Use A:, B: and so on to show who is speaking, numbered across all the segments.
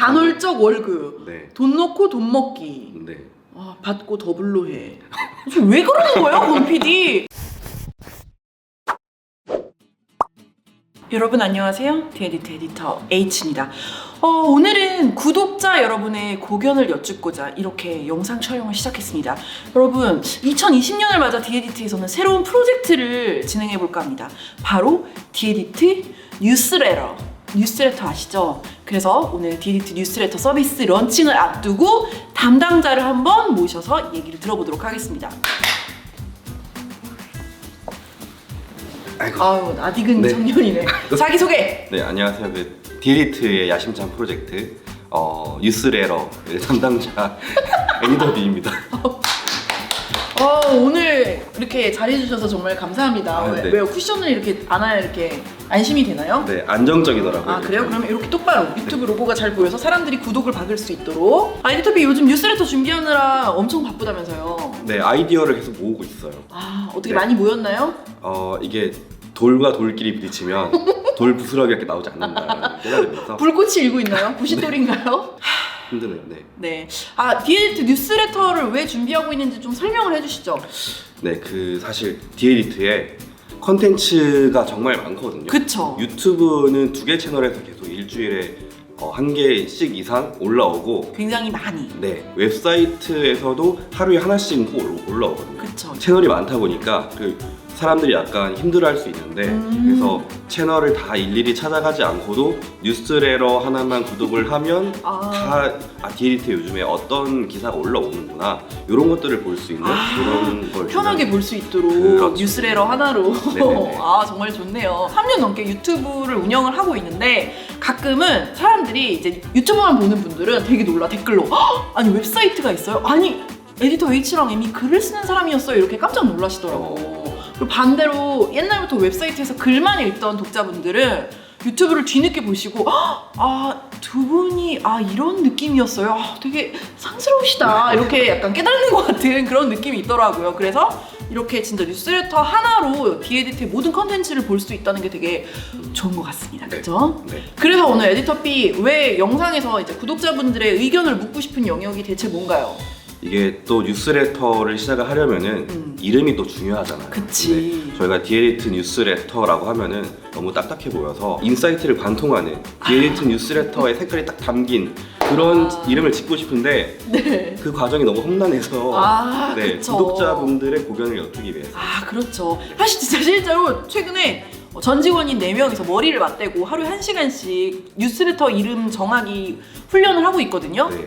A: 간헐적 월급.
B: 네.
A: 돈 넣고 돈 먹기.
B: 네.
A: 아, 받고 더블로 해. 지금 왜 그러는 거예요, 권 PD? 여러분 안녕하세요. 디에디트 에디터 H입니다. 어, 오늘은 구독자 여러분의 고견을 여쭙고자 이렇게 영상 촬영을 시작했습니다. 여러분, 2020년을 맞아 디에디트에서는 새로운 프로젝트를 진행해 볼까 합니다. 바로 디에디트 뉴스레터. 뉴스레터 아시죠? 그래서 오늘 디에디트 뉴스레터 서비스 런칭을 앞두고 담당자를 한번 모셔서 얘기를 들어보도록 하겠습니다.
B: 아이고.
A: 아유, 낯익은
B: 네.
A: 청년이네. 자기 소개!
B: 네, 안녕하세요. 그 디리트의 야심찬 프로젝트 어, 뉴스레러 담당자 애니더비입니다.
A: 어, 오늘 이렇게 잘해주셔서 정말 감사합니다.
B: 아,
A: 왜,
B: 네.
A: 왜요? 쿠션을 이렇게 안아야 이렇게 안심이 되나요?
B: 네, 안정적이더라고요.
A: 아 그래요? 그러면 이렇게 똑바로 유튜브 로고가 잘 보여서 사람들이 구독을 받을 수 있도록 아 에디터비 요즘 뉴스레터 준비하느라 엄청 바쁘다면서요
B: 네, 아이디어를 계속 모으고 있어요.
A: 아 어떻게
B: 네.
A: 많이 모였나요?
B: 어, 이게 돌과 돌끼리 부딪히면 돌 부스러기가 이렇게 나오지 않는다는 깨달으면서
A: 불꽃이 일고 있나요? 부싯돌인가요?
B: 힘드네요. 네.
A: 네. 아 디에디트 뉴스레터를 왜 준비하고 있는지 좀 설명을 해주시죠.
B: 네, 그 사실 디에디트에 컨텐츠가 정말 많거든요.
A: 그쵸.
B: 유튜브는 두 개 채널에서 계속 일주일에 어, 한 개씩 이상 올라오고
A: 굉장히 많이.
B: 네, 웹사이트에서도 하루에 하나씩 꼭 올라- 올라오거든요.
A: 그쵸.
B: 채널이 많다 보니까 그 사람들이 약간 힘들어할 수 있는데
A: 음.
B: 그래서 채널을 다 일일이 찾아가지 않고도 뉴스레러 하나만 구독을 하면
A: 아.
B: 다 아, 디에디트 요즘에 어떤 기사가 올라오는구나 이런 것들을 볼 수 있는
A: 아,
B: 그런 걸
A: 편하게 볼 수 있도록
B: 그렇죠.
A: 뉴스레터 하나로
B: 네네네.
A: 아 정말 좋네요 3년 넘게 유튜브를 운영을 하고 있는데 가끔은 사람들이 이제 유튜브만 보는 분들은 되게 놀라 댓글로 "헉! 아니 웹사이트가 있어요? 아니 에디터 H랑 이미 글을 쓰는 사람이었어요 이렇게 깜짝 놀라시더라고 그리고 반대로 옛날부터 웹사이트에서 글만 읽던 독자분들은 유튜브를 뒤늦게 보시고 아 두 분이 아 이런 느낌이었어요. 아, 되게 상스러우시다. 이렇게 약간 깨닫는 것 같은 그런 느낌이 있더라고요. 그래서 이렇게 진짜 뉴스레터 하나로 디에디트의 모든 컨텐츠를 볼 수 있다는 게 되게 좋은 것 같습니다.
B: 네.
A: 그죠?
B: 네.
A: 그래서 오늘 에디터비 왜 영상에서 이제 구독자분들의 의견을 묻고 싶은 영역이 대체 뭔가요?
B: 이게 또 뉴스레터를 시작을 하려면은
A: 음.
B: 이름이 또 중요하잖아요.
A: 그치.
B: 근데 저희가 디에디트 뉴스레터라고 하면은 너무 딱딱해 보여서 인사이트를 관통하는 디에디트 뉴스레터의 색깔이 딱 담긴 그런
A: 아.
B: 이름을 짓고 싶은데
A: 네.
B: 그 과정이 너무 험난해서
A: 아,
B: 네,
A: 그쵸.
B: 구독자분들의 고견을 여쭈기 위해서
A: 아 그렇죠. 사실 진짜 실제로 최근에 전 직원인 4명이서 머리를 맞대고 하루에 1시간씩 뉴스레터 이름 정하기 훈련을 하고 있거든요.
B: 네.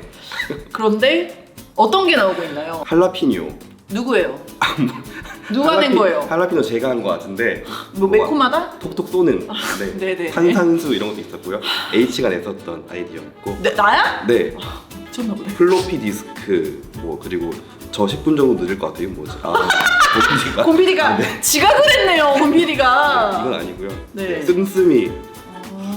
A: 그런데 어떤 게 나오고 있나요?
B: 할라피뇨
A: 누구예요? 누가 낸
B: 할라피-
A: 거예요?
B: 할라피뇨 제가 한것 같은데
A: 뭐
B: 뭐가
A: 매콤하다?
B: 톡톡 쏘는 네.
A: 네네.
B: 탄산수 이런 것도 있었고요 H가 냈었던 아이디어였고
A: 네, 나야?
B: 네
A: 미쳤나 보네.
B: 플로피 디스크 뭐 그리고 저 10분 정도 늦을 것 같아요 뭐지 아 뭐지가
A: 권 PD가 지각을 했네요, 권 PD가.
B: 이건 아니고요
A: 네.
B: 네, 씀씀이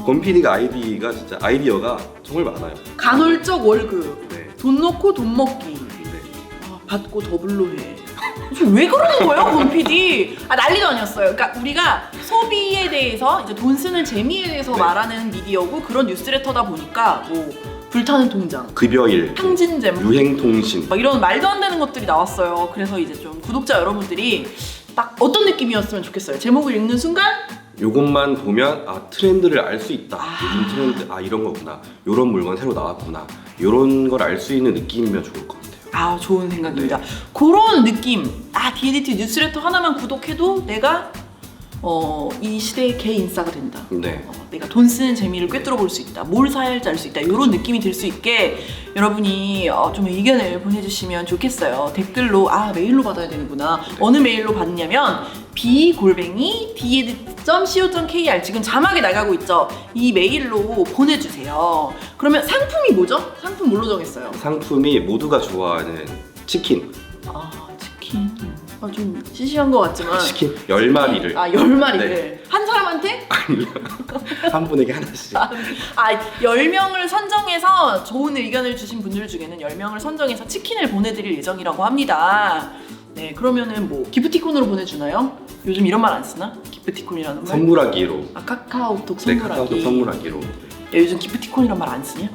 B: 권 PD가 아이디가 진짜 아이디어가 정말 많아요
A: 간헐적 월급,
B: 네.
A: 돈 넣고 돈 먹기.
B: 네.
A: 아, 받고 더블로 해. 지금 왜 그러는 거예요, 권 PD? 아 난리도 아니었어요. 그러니까 우리가 소비에 대해서 이제 돈 쓰는 재미에 대해서
B: 네.
A: 말하는 미디어고 그런 뉴스레터다 보니까 뭐 불타는 통장,
B: 급여일
A: 탕진잼,
B: 유행통신
A: 막 이런 말도 안 되는 것들이 나왔어요. 그래서 이제 좀 구독자 여러분들이 딱 어떤 느낌이었으면 좋겠어요. 제목을 읽는 순간
B: 요것만 보면 아 트렌드를 알 수 있다
A: 아.
B: 요즘 트렌드 아 이런 거구나 요런 물건 새로 나왔구나 요런 걸 알 수 있는 느낌이면 좋을 것 같아요
A: 아 좋은 생각입니다.
B: 네.
A: 그런 느낌. 아 디에디트 뉴스레터 하나만 구독해도 내가 어, 이 시대의 개 인싸가 된다.
B: 네
A: 어, 내가 돈 쓰는 재미를 꿰뚫어 볼 수 있다. 뭘 사야 할지 알 수 있다. 이런 느낌이 들 수 있게 여러분이 어, 좀 의견을 보내주시면 좋겠어요. 댓글로 아 메일로 받아야 되는구나. 어느 메일로 받냐면 b골뱅이 diedit.co.kr 지금 자막에 나가고 있죠. 이 메일로 보내주세요. 그러면 상품이 뭐죠? 상품 뭘로 정했어요?
B: 상품이 모두가 좋아하는 치킨
A: 아 치킨. 아, 좀 시시한 것 같지만.
B: 치킨 10마리를
A: 아, 열 마리를.
B: 네.
A: 한 사람한테?
B: 한 분에게 하나씩
A: 아, 10명을 선정해서 좋은 의견을 주신 분들 중에는 10명을 선정해서 치킨을 보내드릴 예정이라고 합니다. 네, 그러면은 뭐 기프티콘으로 보내주나요? 요즘 이런 말 안 쓰나? 기프티콘이라는 말?
B: 선물하기로
A: 아, 카카오톡
B: 네
A: 선물하기.
B: 카카오톡 선물하기로
A: 야, 요즘 기프티콘이란 말 안 쓰냐?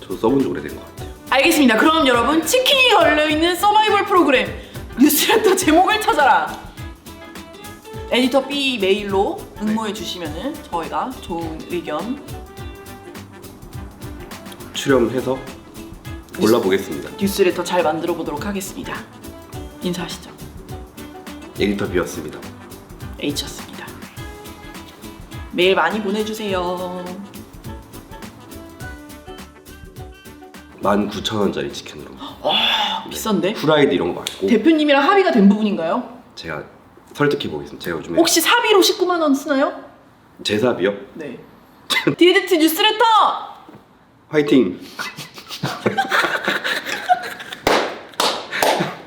B: 저도 써본 지 오래된 것 같아요.
A: 알겠습니다. 그럼 여러분 치킨이 걸려 있는 서바이벌 프로그램 뉴스레터 제목을 찾아라 에디터 B 메일로 응모해 주시면은 저희가 좋은 의견
B: 출연해서 골라보겠습니다.
A: 뉴스레터 잘 만들어 보도록 하겠습니다. 인사하시죠.
B: 에디터 B였습니다.
A: H였습니다. 메일 많이 보내주세요.
B: 19,000원짜리 치킨으로.
A: 비싼데?
B: 후라이드 이런 거 말고
A: 대표님이랑 합의가 된 부분인가요?
B: 제가 설득해 보겠습니다. 제가 요즘에
A: 혹시 사비로 19만 원 쓰나요?
B: 제사비요?
A: 네. 디에디트 뉴스레터
B: 화이팅!